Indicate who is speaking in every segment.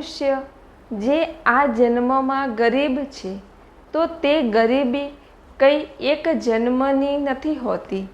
Speaker 1: મનુષ્ય જે આ જન્મમાં ગરીબ છે, તો તે ગરીબી કંઈ એક જન્મની નથી હોતી,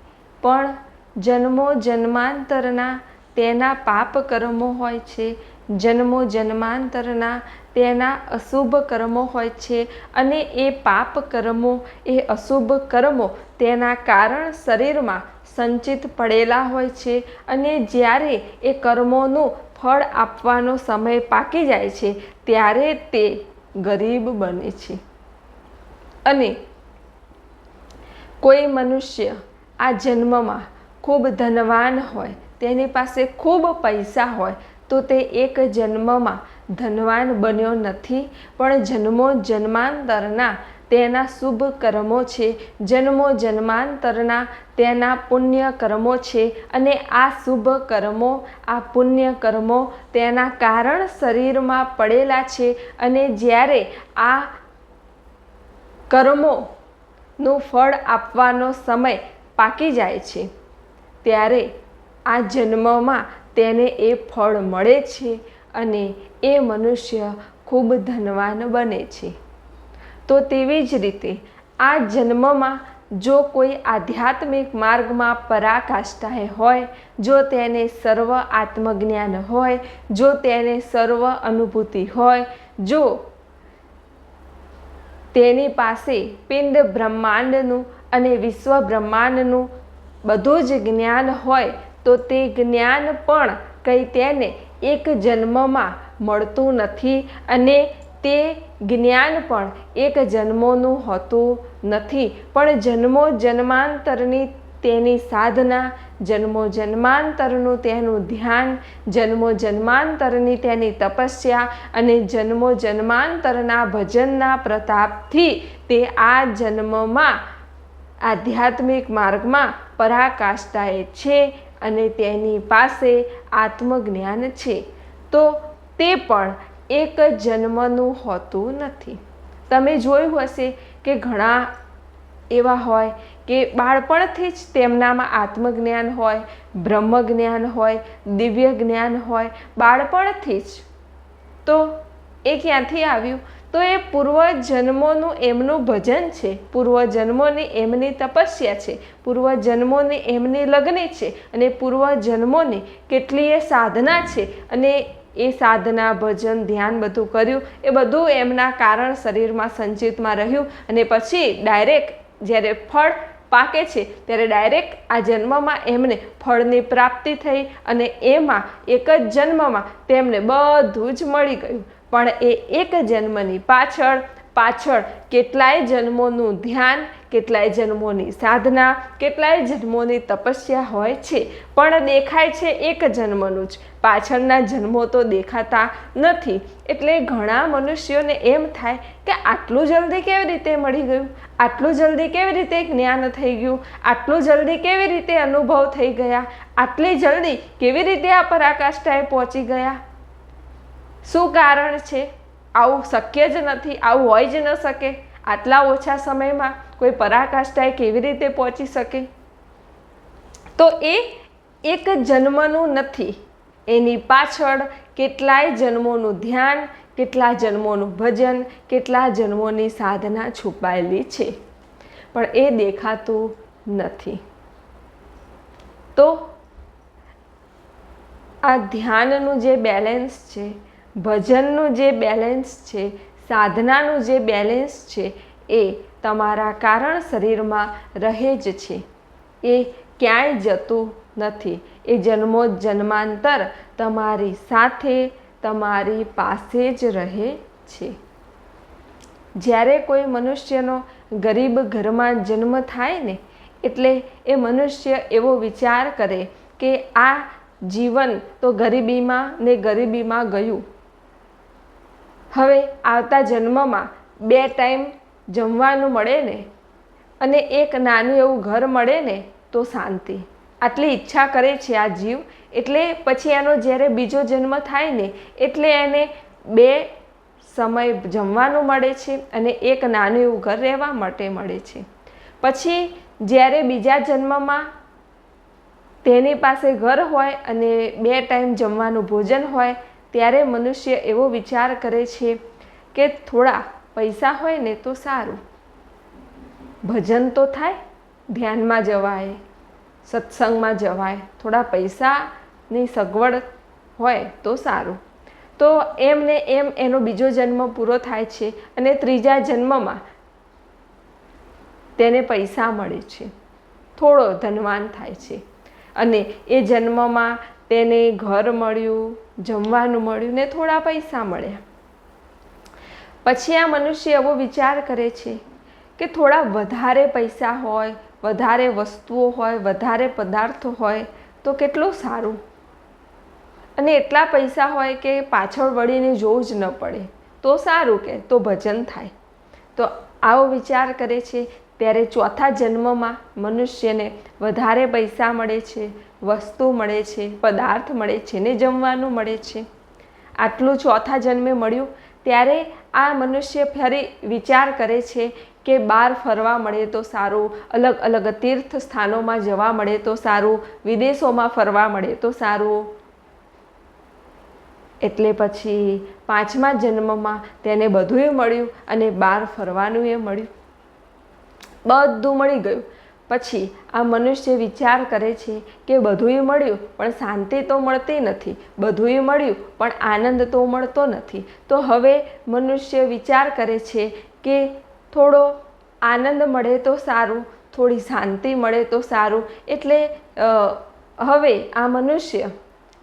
Speaker 1: પણ જન્મો જન્માંતરના તેના પાપ કર્મો હોય છે, જન્મો જન્માંતરના તેના અશુભ કર્મો હોય છે, અને એ પાપ કર્મો, એ અશુભ કર્મો તેના કારણ શરીરમાં સંચિત પડેલા હોય છે, અને જ્યારે એ કર્મોનું ફળ આપવાનો સમય પાકી જાય છે, ત્યારે તે ગરીબ બને છે. અને કોઈ મનુષ્ય આ જન્મમાં ખૂબ ધનવાન હોય, તેની પાસે ખૂબ પૈસા હોય, તો તે એક જન્મમાં ધનવાન બન્યો નથી, પણ જન્મો જન્માંતરના તેના શુભ કર્મો છે. જન્મો જન્માંતરના તેના પુણ્ય કર્મો છે અને આ શુભ કર્મો, આ પુણ્ય કર્મો તેના કારણ શરીરમાં પડેલા છે અને જ્યારે આ કર્મોનું ફળ આપવાનો સમય પાકી જાય છે, ત્યારે આ જન્મમાં તેને એ ફળ મળે છે અને એ મનુષ્ય ખૂબ ધનવાન બને છે. તો તેવી જ રીતે આ જન્મમાં જો કોઈ આધ્યાત્મિક માર્ગમાં પરાકાષ્ઠાએ હોય, જો તેને સર્વ આત્મજ્ઞાન હોય, જો તેને સર્વ અનુભૂતિ હોય, જો તેની પાસે પિંડ બ્રહ્માંડનું અને વિશ્વ બ્રહ્માંડનું બધું જ જ્ઞાન હોય, તો તે જ્ઞાન પણ કંઈ તેને એક જન્મમાં મળતું નથી અને તે જ્ઞાન પણ એક જન્મોનું હોતું નથી. પણ જન્મો જન્માંતરની તેની સાધના, જન્મો જન્માંતરનું તેનું ધ્યાન, જન્મો જન્માંતરની તેની તપસ્યા અને જન્મો જન્માંતરના ભજનના પ્રતાપથી તે આ જન્મમાં આધ્યાત્મિક માર્ગમાં પરાકાષ્ઠાએ છે અને તેની પાસે આત્મજ્ઞાન છે. તો તે પણ એક જન્મનું હોતું નથી. તમે જોયું હશે કે ઘણા એવા હોય કે બાળપણથી જ તેમનામાં આત્મજ્ઞાન હોય, બ્રહ્મજ્ઞાન હોય દિવ્ય જ્ઞાન હોય, બાળપણથી જ. તો એ ક્યાંથી આવ્યું? તો એ પૂર્વજન્મોનું એમનું ભજન છે. પૂર્વજન્મોની એમની તપસ્યા છે. પૂર્વજન્મોની એમની લગ્ન છે. અને પૂર્વજન્મોની કેટલીય સાધના છે. અને એ સાધના, ભજન, ધ્યાન બધું કર્યું. એ બધું એમના કારણ શરીરમાં સંચિતમાં રહ્યું અને પછી ડાયરેક્ટ જ્યારે ફળ પાકે છે, ત્યારે ડાયરેક્ટ આ જન્મમાં એમને ફળની પ્રાપ્તિ થઈ અને એમાં એક જ જન્મમાં તેમને બધું જ મળી ગયું. પણ એ એક જન્મની પાછળ પાછળ કેટલાય જન્મોનું ધ્યાન કેટલાય જન્મોની સાધના, કેટલાય જન્મોની તપસ્યા હોય છે, પણ દેખાય છે એક જન્મનું જ. પાછળના જન્મો તો દેખાતા નથી. એટલે ઘણા મનુષ્યોને એમ થાય કે આટલું જલ્દી કેવી રીતે મળી ગયું? આટલું જલ્દી કેવી રીતે જ્ઞાન થઈ ગયું? આટલું જલ્દી કેવી રીતે અનુભવ થઈ ગયા? આટલી જલ્દી કેવી રીતે આ પરાકાષ્ઠાએ પહોંચી ગયા? શું કારણ છે? આવું શક્ય જ નથી, આવું હોય જ ન શકે. આટલા ઓછા સમયમાં કોઈ પરાકાષ્ઠાએ કેવી રીતે પહોંચી શકે? તો એ એક જન્મનું નથી. એની પાછળ કેટલાય જન્મોનું ધ્યાન, કેટલા જન્મોનું ભજન, કેટલા જન્મોની સાધના છુપાયેલી છે. પણ એ દેખાતું નથી. તો આ ધ્યાનનું જે બેલેન્સ છે, ભજનનું જે બેલેન્સ છે, સાધનાનું જે બેલેન્સ છે એ તમારા કારણ શરીરમાં રહે જ છે. એ ક્યાંય જતું નથી. એ જન્મો જન્માંતર તમારી સાથે, તમારી પાસે જ રહે છે. જ્યારે કોઈ મનુષ્યનો ગરીબ ઘરમાં જન્મ થાય ને, એટલે એ મનુષ્ય એવો વિચાર કરે કે આ જીવન તો ગરીબીમાં ને ગરીબીમાં ગયું. હવે આવતા જન્મમાં બે ટાઈમ જમવાનું મળે ને અને એક નાનું એવું ઘર મળે ને તો શાંતિ. આટલી ઈચ્છા કરે છે આ જીવ, એટલે પછી એનો જ્યારે બીજો જન્મ થાય ને, એટલે એને બે સમય જમવાનું મળે છે અને એક નાનું એવું ઘર રહેવા માટે મળે છે. પછી જ્યારે બીજા જન્મમાં તેની પાસે ઘર હોય અને બે ટાઈમ જમવાનું ભોજન હોય, ત્યારે મનુષ્ય એવો વિચાર કરે છે કે થોડા પૈસા હોય ને તો સારું. ભજન તો થાય, ધ્યાનમાં જવાય, સત્સંગમાં જવાય. થોડા પૈસાની સગવડ હોય તો સારું. તો એમને એમ એનો બીજો જન્મ પૂરો થાય છે અને ત્રીજા જન્મમાં તેને પૈસા મળે છે. થોડો ધનવાન થાય છે. અને એ જન્મમાં તેને ઘર મળ્યું, જમવાનું મળ્યું ને થોડા પૈસા મળ્યા. પછી આ મનુષ્ય એવો વિચાર કરે છે કે થોડા વધારે પૈસા હોય, વધારે વસ્તુઓ હોય, વધારે પદાર્થો હોય, તો કેટલું સારું? અને એટલા પૈસા હોય કે પાછળ વળીને જોવું જ ન પડે. તો સારું કે, તો ભજન થાય. તો આવો વિચાર કરે છે, ત્યારે ચોથા જન્મમાં મનુષ્યને વધારે પૈસા મળે છે, વસ્તુ મળે છે, પદાર્થ મળે છે, ને જમવાનું મળે છે. આટલું ચોથા જન્મે મળ્યું ત્યારે આ મનુષ્ય ફરી વિચાર કરે છે કે બહાર ફરવા મળે તો સારું, અલગ અલગ તીર્થ સ્થાનોમાં જવા મળે તો સારું, વિદેશોમાં ફરવા મળે તો સારું. એટલે પછી પાંચમા જન્મમાં તેને બધુંય મળ્યું અને બહાર ફરવાનું એ મળ્યું. બધું મળી ગયું. પછી આ મનુષ્ય વિચાર કરે છે કે બધુંય મળ્યું, પણ શાંતિ તો મળતી નથી. બધુંય મળ્યું, પણ આનંદ તો મળતો નથી. તો હવે મનુષ્ય વિચાર કરે છે કે થોડો આનંદ મળે તો સારું, થોડી શાંતિ મળે તો સારું. એટલે હવે આ મનુષ્ય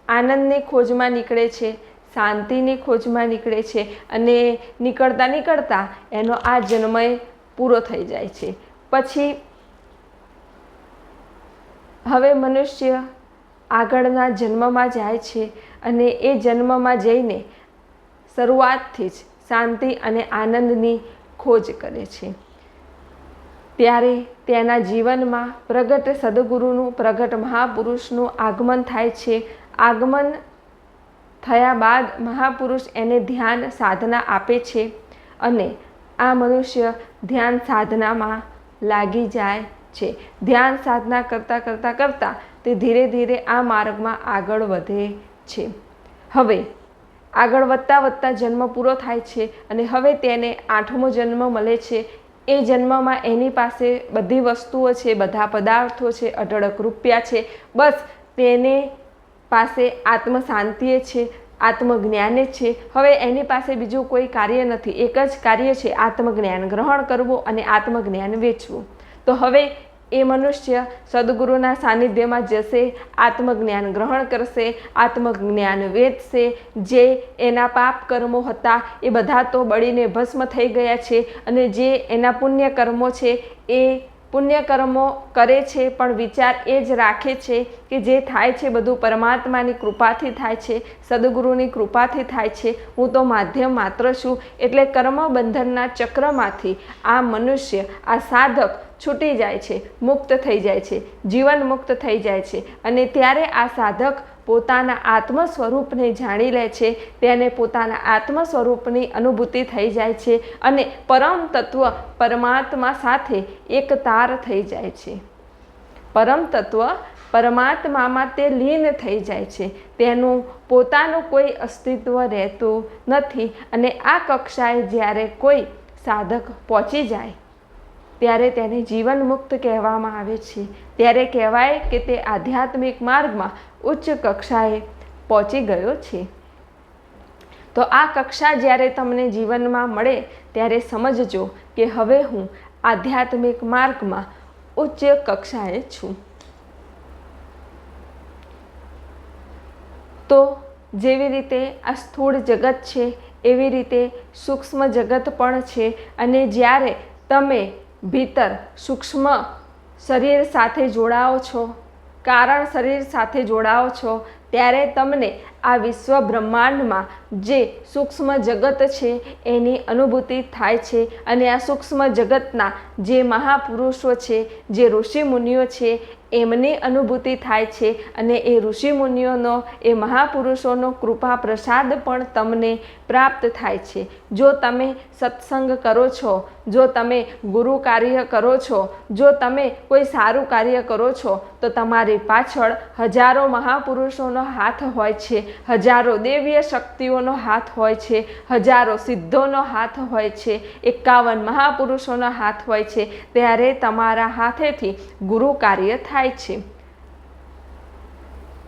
Speaker 1: આનંદની ખોજમાં નીકળે છે, શાંતિની ખોજમાં નીકળે છે અને નીકળતા નીકળતા એનો આ જન્મય પૂરો થઈ જાય છે. પછી હવે મનુષ્ય આગળના જન્મમાં જાય છે અને એ જન્મમાં જઈને શરૂઆતથી જ શાંતિ અને આનંદની ખોજ કરે છે. ત્યારે તેના જીવનમાં પ્રગટ સદગુરુનું, પ્રગટ મહાપુરુષનું આગમન થાય છે. આગમન થયા બાદ મહાપુરુષ એને ધ્યાન સાધના આપે છે અને આ મનુષ્ય ધ્યાન સાધનામાં લાગી જાય છે. ધ્યાન સાધના કરતાં કરતાં કરતાં તે ધીરે ધીરે આ માર્ગમાં આગળ વધે છે. હવે આગળ વધતાં વધતાં જન્મ પૂરો થાય છે અને હવે તેને આઠમો જન્મ મળે છે. એ જન્મમાં એની પાસે બધી વસ્તુઓ છે, બધા પદાર્થો છે, અઢળક રૂપિયા છે. બસ તેને પાસે આત્મ શાંતિએ છે, આત્મજ્ઞાને છે. હવે એની પાસે બીજું કોઈ કાર્ય નથી. એક જ કાર્ય છે આત્મજ્ઞાન. ગ્રહણ કરવું અને આત્મજ્ઞાન વેચવું. તો હવે એ મનુષ્ય સદગુરુના સાનિધ્યમાં જશે, આત્મજ્ઞાન ગ્રહણ કરશે, આત્મજ્ઞાન વેચશે જે એના પાપ કર્મો હતા એ બધા તો બળીને ભસ્મ થઈ ગયા છે અને જે એના પુણ્ય કર્મો છે એ પુણ્યકર્મો કરે છે, પણ વિચાર એ જ રાખે છે કે જે થાય છે બધું પરમાત્માની કૃપાથી થાય છે, સદગુરુની કૃપાથી થાય છે. હું તો માધ્યમ માત્ર છું, એટલે કર્મ બંધનના ચક્રમાંથી આ મનુષ્ય, આ સાધક છૂટી જાય છે, મુક્ત થઈ જાય છે, જીવન મુક્ત થઈ જાય છે. અને ત્યારે આ સાધક પોતાના આત્મ સ્વરૂપને જાણી લે છે તેને પોતાના આત્મ સ્વરૂપની અનુભૂતિ થઈ જાય છે અને પરમ તત્વ પરમાત્મા સાથે એક તાર થઈ જાય છે. પરમ તત્વ પરમાત્મામાં તે લીન થઈ જાય છે. તેનું પોતાનું કોઈ અસ્તિત્વ રહેતું નથી અને આ કક્ષાએ જ્યારે કોઈ સાધક પહોંચી જાય ત્યારે તેને જીવન મુક્ત કહેવામાં આવે છે. ત્યારે કહેવાય કે તે આધ્યાત્મિક માર્ગમાં ઉચ્ચ કક્ષાએ પહોંચી ગયો છે. તો આ કક્ષા જ્યારે તમને જીવનમાં મળે, ત્યારે સમજજો કે હવે હું આધ્યાત્મિક માર્ગમાં ઉચ્ચ કક્ષાએ છું. તો જેવી રીતે આ સ્થૂળ જગત છે, એવી રીતે સૂક્ષ્મ જગત પણ છે અને જ્યારે તમે ભીતર સૂક્ષ્મ શરીર સાથે જોડાઓ છો. કારણ શરીર સાથે જોડાઓ છો ત્યારે તમને આ વિશ્વ બ્રહ્માંડમાં જે સૂક્ષ્મ જગત છે, એની અનુભૂતિ થાય છે. અને આ સૂક્ષ્મ જગતના જે મહાપુરુષો છે, જે ઋષિમુનિઓ છે, એમની અનુભૂતિ થાય છે. અને એ ઋષિમુનિઓનો, એ મહાપુરુષોનો કૃપા પ્રસાદ પણ તમને પ્રાપ્ત થાય છે. જો તમે સત્સંગ કરો છો, જો તમે ગુરુ કાર્ય કરો છો, જો તમે કોઈ સારું કાર્ય કરો છો, તો તમારી પાછળ હજારો મહાપુરુષોનો હાથ હોય છે. હજારો દેવીય શક્તિઓનો હાથ હોય છે. હજારો સિદ્ધોનો હાથ હોય છે. એકાવન મહાપુરુષોનો હાથ હોય છે. ત્યારે તમારા હાથેથી ગુરુ કાર્ય થાય છે.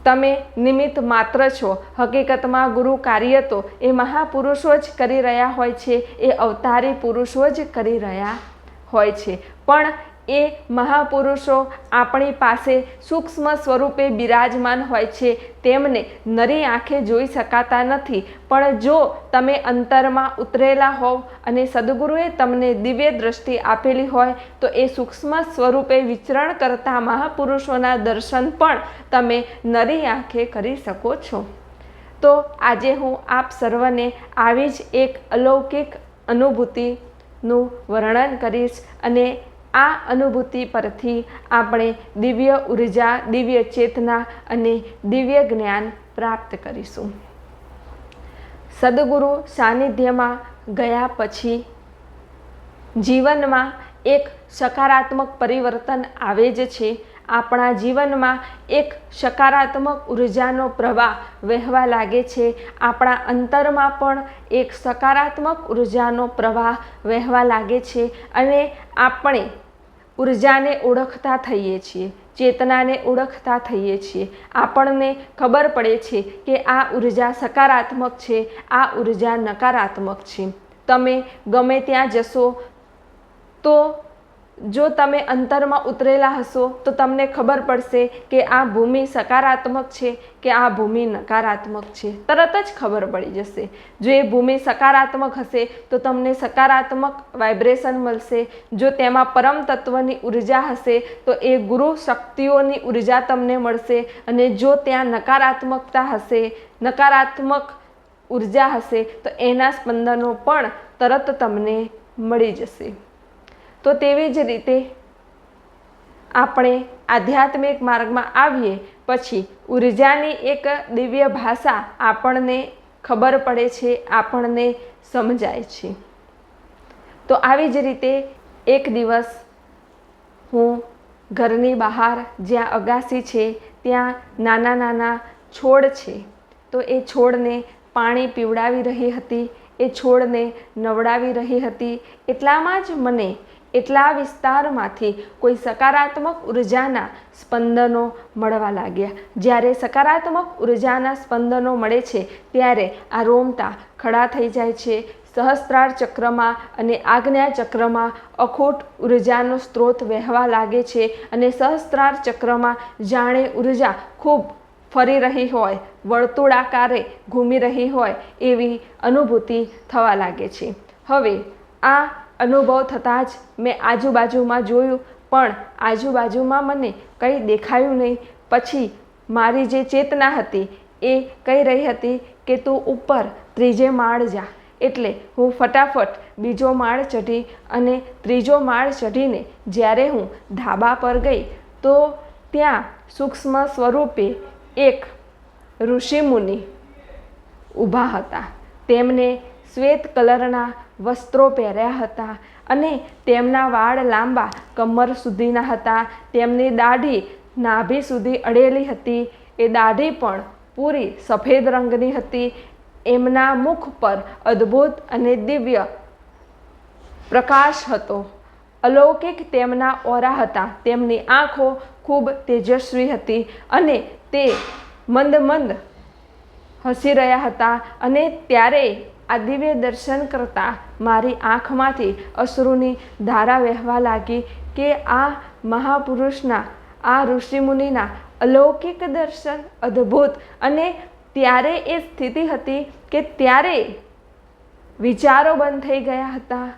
Speaker 1: તમે નિમિત્ત માત્ર છો. હકીકતમાં ગુરુ કાર્ય તો એ મહાપુરુષો જ કરી રહ્યા હોય છે. એ અવતારી પુરુષો જ કરી રહ્યા હોય છે. પણ એ મહાપુરુષો આપણી પાસે સૂક્ષ્મ સ્વરૂપે બિરાજમાન હોય છે. તેમને નરી આંખે જોઈ શકાતા નથી. પણ જો તમે અંતરમાં ઉતરેલા હોવ અને સદગુરુએ તમને દિવ્ય દ્રષ્ટિ આપેલી હોય, તો એ સૂક્ષ્મ સ્વરૂપે વિચરણ કરતા મહાપુરુષોના દર્શન પણ તમે નરી આંખે કરી શકો છો. તો આજે હું આપ સર્વને આવી જ એક અલૌકિક અનુભૂતિનું વર્ણન કરીશ અને આ અનુભૂતિ પરથી આપણે દિવ્ય ઊર્જા, દિવ્ય ચેતના અને દિવ્ય જ્ઞાન પ્રાપ્ત કરીશું. સદગુરુ સાનિધ્યમાં ગયા પછી જીવનમાં એક સકારાત્મક પરિવર્તન આવે જ છે. આપણા જીવનમાં એક સકારાત્મક ઉર્જાનો પ્રવાહ વહેવા લાગે છે. આપણા અંતરમાં પણ એક સકારાત્મક ઉર્જાનો પ્રવાહ વહેવા લાગે છે અને આપણે ઉર્જાને ઓળખતા થઈએ છીએ, ચેતનાને ઓળખતા થઈએ છીએ. આપણને ખબર પડે છે કે આ ઊર્જા સકારાત્મક છે, આ ઊર્જા નકારાત્મક છે. તમે ગમે ત્યાં જશો તો જો તમે અંતરમાં ઉતરેલા હશો, તો તમને ખબર પડશે કે આ ભૂમિ સકારાત્મક છે કે આ ભૂમિ નકારાત્મક છે. તરત જ ખબર પડી જશે. જો એ ભૂમિ સકારાત્મક હશે, તો તમને સકારાત્મક વાઇબ્રેશન મળશે. જો તેમાં પરમ તત્વની ઊર્જા હશે, તો એ ગુરુ શક્તિઓની ઊર્જા તમને મળશે. અને જો ત્યાં નકારાત્મકતા હશે, નકારાત્મક ઊર્જા હશે, તો એના સ્પંદનો પણ તરત તમને મળી જશે. તો તેવી જ રીતે આપણે આધ્યાત્મિક માર્ગમાં આવીએ પછી ઉર્જાની એક દિવ્ય ભાષા આપણને ખબર પડે છે, આપણને સમજાય છે. તો આવી જ રીતે એક દિવસ હું ઘરની બહાર જ્યાં અગાસી છે, ત્યાં નાના નાના છોડ છે. તો એ છોડને પાણી પીવડાવી રહી હતી, એ છોડને નવડાવી રહી હતી. એટલામાં જ મને એટલા વિસ્તારમાંથી કોઈ સકારાત્મક ઉર્જાના સ્પંદનો મળવા લાગ્યા. જ્યારે સકારાત્મક ઉર્જાના સ્પંદનો મળે છે, ત્યારે આ રોમતા ખડા થઈ જાય છે. સહસ્ત્રાર ચક્રમાં અને આજ્ઞા ચક્રમાં અખોટ ઉર્જાનો સ્ત્રોત વહેવા લાગે છે અને સહસ્ત્રાર ચક્રમાં જાણે ઊર્જા ખૂબ ફરી રહી હોય, વર્તુળાકારે ઘૂમી રહી હોય એવી અનુભૂતિ થવા લાગે છે. હવે આ અનુભવ થતાં જ મેં આજુબાજુમાં જોયું, પણ આજુબાજુમાં મને કંઈ દેખાયું નહીં. પછી મારી જે ચેતના હતી એ કહી રહી હતી કે તું ઉપર ત્રીજે માળ જા. એટલે હું ફટાફટ બીજો માળ ચઢી અને ત્રીજો માળ ચઢીને જ્યારે હું ધાબા પર ગઈ, તો ત્યાં સૂક્ષ્મ સ્વરૂપે એક ઋષિમુનિ ઊભા હતા. તેમને શ્વેત કલરના વસ્ત્રો પહેર્યા હતા અને તેમના વાળ લાંબા કમર સુધીના હતા. તેમની દાઢી નાભી સુધી અડેલી હતી. એ દાઢી પણ પૂરી સફેદ રંગની હતી. એમના મુખ પર અદ્ભુત અને દિવ્ય પ્રકાશ હતો. અલૌકિક તેમના ઓરા હતા. તેમની આંખો ખૂબ તેજસ્વી હતી અને તે મંદ મંદ હસી રહ્યા હતા અને ત્યારે આ દિવ્ય દર્શન કરતાં મારી આંખમાંથી અશ્રુની ધારા વહેવા લાગી કે આ મહાપુરુષના, આ ઋષિમુનિના અલૌકિક દર્શન અદ્ભુત અને ત્યારે એ સ્થિતિ હતી કે ત્યારે વિચારો બંધ થઈ ગયા હતા.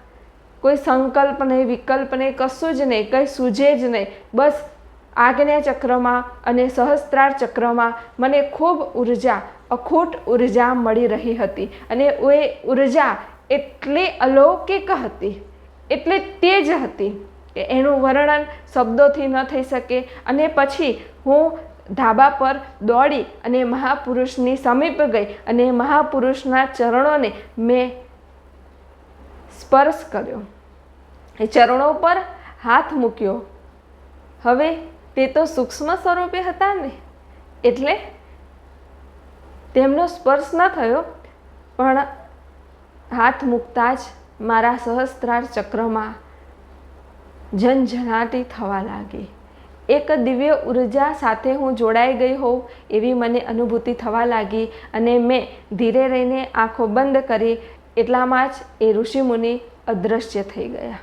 Speaker 1: કોઈ સંકલ્પ નહીં, વિકલ્પ નહીં, કશું જ નહીં, કંઈ સૂઝે જ નહીં. બસ આજ્ઞા ચક્રમાં અને સહસ્ત્રાર ચક્રમાં મને ખૂબ ઊર્જા, અખૂટ ઊર્જા મળી રહી હતી અને એ ઊર્જા એટલી અલૌકિક હતી, એટલી તેજ હતી કે એનું વર્ણન શબ્દોથી ન થઈ શકે અને પછી હું ધાબા પર દોડી અને મહાપુરુષની સમીપ ગઈ અને મહાપુરુષના ચરણોને મેં સ્પર્શ કર્યો. એ ચરણો પર હાથ મૂક્યો. હવે તે તો સૂક્ષ્મ સ્વરૂપે હતા ને. એટલે તેમનો સ્પર્શ ન થયો, પણ હાથ મૂકતા જ મારા સહસ્ત્રાર ચક્રમાં ઝનઝનાટી થવા લાગી. એક દિવ્ય ઊર્જા સાથે હું જોડાઈ ગઈ હોઉં એવી મને અનુભૂતિ થવા લાગી અને મેં ધીરે રહીને આંખો બંધ કરી એટલામાં જ એ ઋષિમુનિ અદૃશ્ય થઈ ગયા.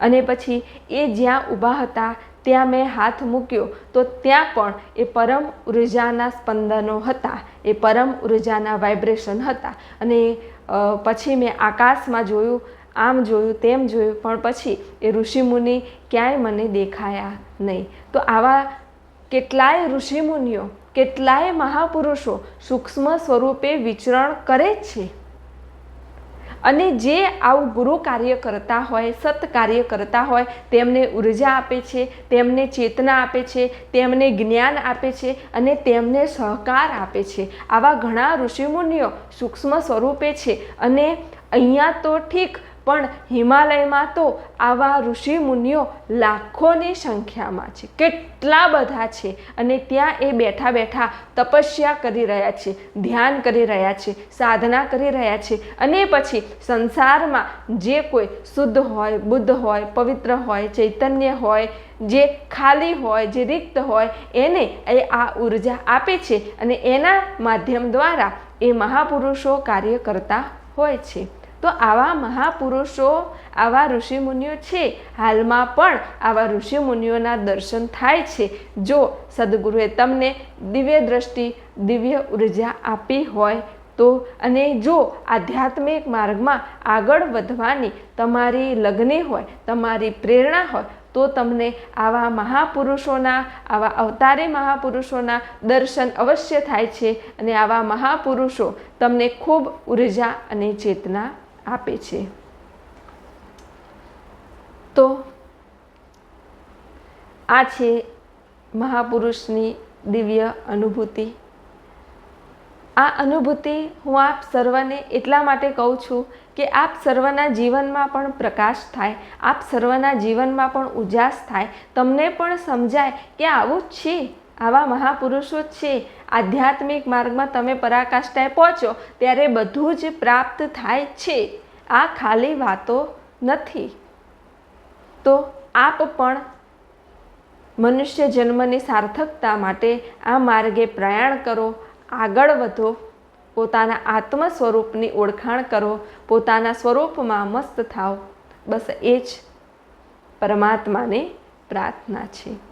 Speaker 1: અને પછી એ જ્યાં ઊભા હતા ત્યાં મેં હાથ મૂક્યો તો ત્યાં પણ એ પરમ ઉર્જાના સ્પંદનો હતા. એ પરમ ઉર્જાના વાઇબ્રેશન હતા. અને પછી મેં આકાશમાં જોયું, આમ જોયું, તેમ જોયું, પણ પછી એ ઋષિમુનિ ક્યાંય મને દેખાયા નહીં. તો આવા કેટલાય ઋષિમુનિઓ, કેટલાય મહાપુરુષો સૂક્ષ્મ સ્વરૂપે વિચરણ કરે જ છે. અને જે આવું ગુરુ કાર્ય કરતા હોય, સત કાર્ય કરતા હોય, તેમને ઊર્જા આપે છે, તેમને ચેતના આપે છે, તેમને જ્ઞાન આપે છે અને તેમને સહકાર આપે છે. આવા ઘણા ઋષિમુનિઓ સૂક્ષ્મ સ્વરૂપે છે અને અહીંયા તો ઠીક પણ હિમાલયમાં તો આવા ઋષિ મુનિઓ લાખોની સંખ્યામાં છે. કેટલા બધા છે અને ત્યાં એ બેઠા બેઠા તપસ્યા કરી રહ્યા છે, ધ્યાન કરી રહ્યા છે, સાધના કરી રહ્યા છે અને પછી સંસારમાં જે કોઈ શુદ્ધ હોય, બુદ્ધ હોય, પવિત્ર હોય, ચૈતન્ય હોય, જે ખાલી હોય, જે રિક્ત હોય, એને એ આ ઊર્જા આપે છે અને એના માધ્યમ દ્વારા એ મહાપુરુષો કાર્ય કરતા હોય છે. તો આવા મહાપુરુષો, આવા ઋષિમુનિઓ છે. હાલમાં પણ આવા ઋષિમુનિઓના દર્શન થાય છે. જો સદગુરુએ તમને દિવ્ય દ્રષ્ટિ, દિવ્ય ઊર્જા આપી હોય તો અને જો આધ્યાત્મિક માર્ગમાં આગળ વધવાની તમારી લગ્ની હોય, તમારી પ્રેરણા હોય, તો તમને આવા મહાપુરુષોના, આવા અવતારી મહાપુરુષોના દર્શન અવશ્ય થાય છે. અને આવા મહાપુરુષો તમને ખૂબ ઊર્જા અને ચેતના આપે છે. તો આ છે મહાપુરુષની દિવ્ય અનુભૂતિ. આ અનુભૂતિ હું આપ સર્વને એટલા માટે કહું છું કે આપ સર્વના જીવનમાં પણ પ્રકાશ થાય, આપ સર્વના જીવનમાં પણ ઉજાસ થાય. તમને પણ સમજાય કે આવું છે. આવા મહાપુરુષો છે. આધ્યાત્મિક માર્ગમાં તમે પરાકાષ્ઠાએ પહોંચો, ત્યારે બધું જ પ્રાપ્ત થાય છે. આ ખાલી વાતો નથી. તો આપ પણ મનુષ્ય જન્મની સાર્થકતા માટે આ માર્ગે પ્રયાણ કરો, આગળ વધો, પોતાના આત્મ સ્વરૂપની ઓળખાણ કરો, પોતાના સ્વરૂપમાં મસ્ત થાઓ. બસ એ જ પરમાત્માને પ્રાર્થના છે.